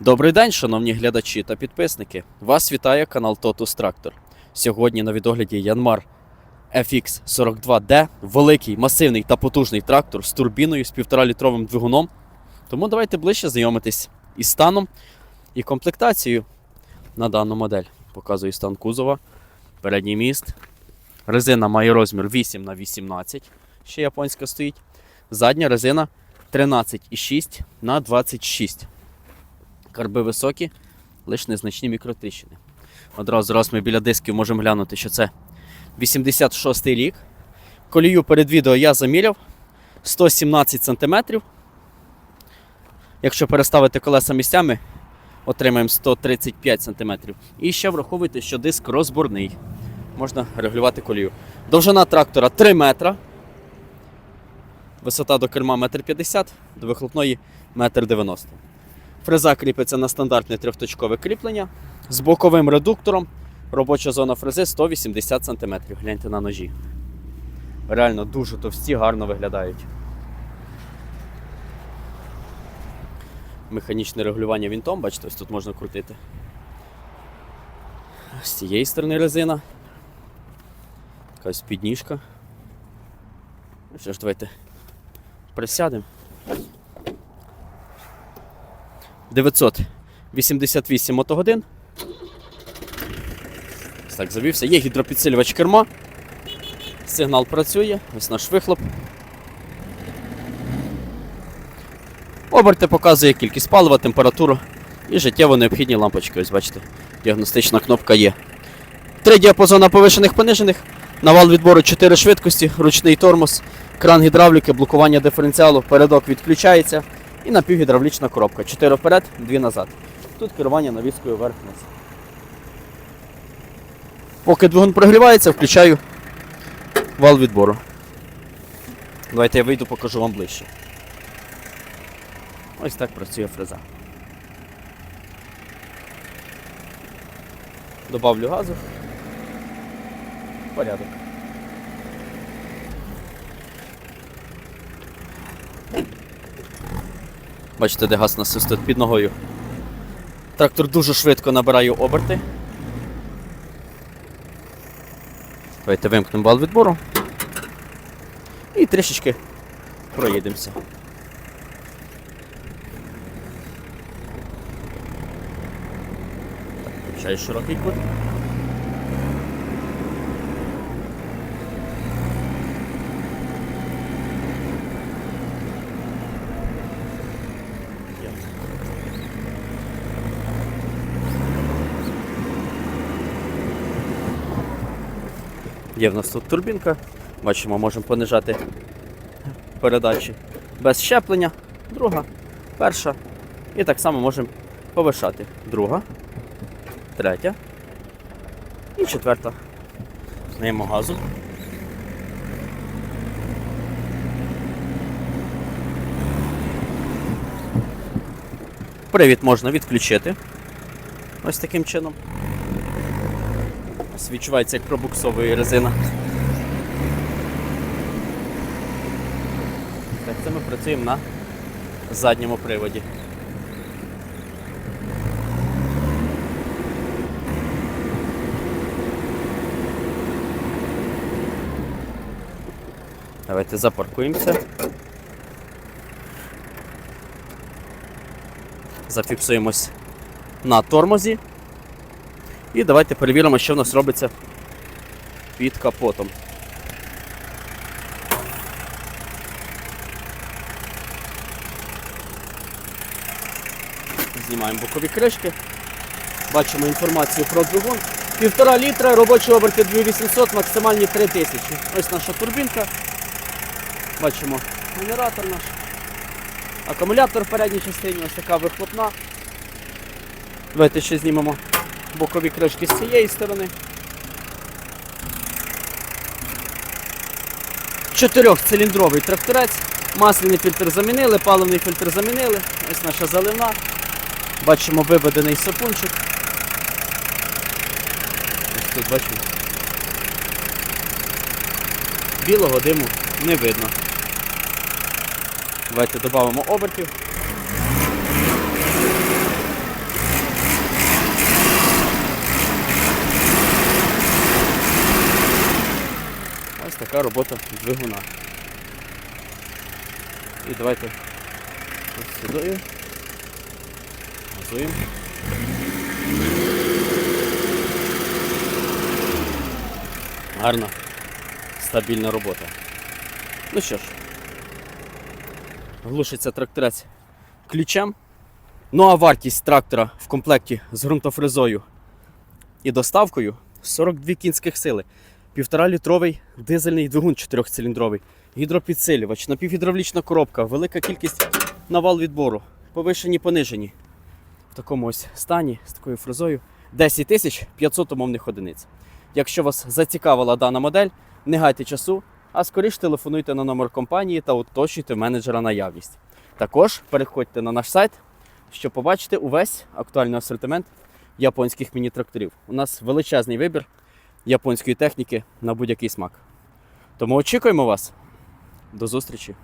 Добрий день, шановні глядачі та підписники. Вас вітає канал Totus Tractor. Сьогодні на відогляді Янмар FX42D, великий, масивний та потужний трактор з турбіною з 1,5-літровим двигуном. Тому давайте ближче знайомитись із станом і комплектацією на дану модель. Показую стан кузова, передній міст. Резина має розмір 8 на 18 ще японська стоїть. Задня резина 13,6 на 26 карби високі, лише незначні мікротріщини. Одразу раз ми біля дисків можемо глянути, що це 86 рік. Колію перед відео я заміряв 117 см. Якщо переставити колеса місцями, отримаємо 135 см. І ще враховуйте, що диск розборний. Можна регулювати колію. Довжина трактора 3 метра. Висота до керма 1,50 м, до вихлопної 1,90 м. Фреза кріпиться на стандартне трьохточкове кріплення з боковим редуктором. Робоча зона фрези 180 см. Гляньте на ножі. Реально дуже товсті, гарно виглядають. Механічне регулювання вінтом, бачите, ось тут можна крутити. З цієї сторони резина. Якась підніжка. Ну що ж, давайте присядемо. 988 мотогодин. Так, завівся. Є гідропідсилювач керма. Сигнал працює, ось наш вихлоп. Оберти показує кількість палива, температуру і життєво необхідні лампочки. Ось бачите, діагностична кнопка є. Три діапазона повишених понижених, навал відбору 4 швидкості, ручний тормоз, кран гідравліки, блокування диференціалу, передок відключається і напівгідравлічна коробка. 4 вперед, 2 назад. Тут керування навіскою вверх-вниз. Поки двигун прогрівається, включаю вал відбору. Давайте я вийду, покажу вам ближче. Ось так працює фреза. Добавлю газу. Порядок. Бачите, де газ насос тут під ногою. Трактор дуже швидко набирає оберти. Давайте вимкнемо бал відбору. І трішечки проїдемося. Включаю широкий кут. Є в нас тут турбінка. Бачимо, можемо понижати передачі без щеплення. Друга, перша. І так само можемо повишати. Друга, третя і четверта. Знаємо газу. Привід можна відключити. Ось таким чином. Відчувається, як пробуксовує резина. Так, це ми працюємо на задньому приводі. Давайте запаркуємося. Зафіксуємось на тормозі. І давайте перевіримо, що в нас робиться під капотом. Знімаємо бокові кришки. Бачимо інформацію про двигун. Півтора літра, робочі оберти 2800, максимальні 3000. Ось наша турбінка. Бачимо генератор наш. Акумулятор в передній частині, ось така вихлопна. Давайте ще знімемо бокові кришки з цієї сторони. Чотирьохциліндровий тракторець. Масляний фільтр замінили, паливний фільтр замінили. Ось наша заливна. Бачимо виведений сапунчик. Ось тут бачимо. Білого диму не видно. Давайте додамо обертів. Така робота двигуна. І давайте ось сюди. Газуємо. Гарна, стабільна робота. Ну що ж, глушиться тракторець ключем. Ну а вартість трактора в комплекті з ґрунтофрезою і доставкою 42 кінських сили, 1,5-літровий дизельний двигун 4-циліндровий, гідропідсилювач, напівгідравлічна коробка, велика кількість навал відбору, повишені, понижені. В такому ось стані з такою фрезою 10 тисяч 500 умовних одиниць. Якщо вас зацікавила дана модель, не гайте часу, а скоріш телефонуйте на номер компанії та уточнюйте менеджера наявність. Також переходьте на наш сайт, щоб побачити увесь актуальний асортимент японських міні-тракторів. У нас величезний вибір японської техніки на будь-який смак. Тому очікуємо вас. До зустрічі!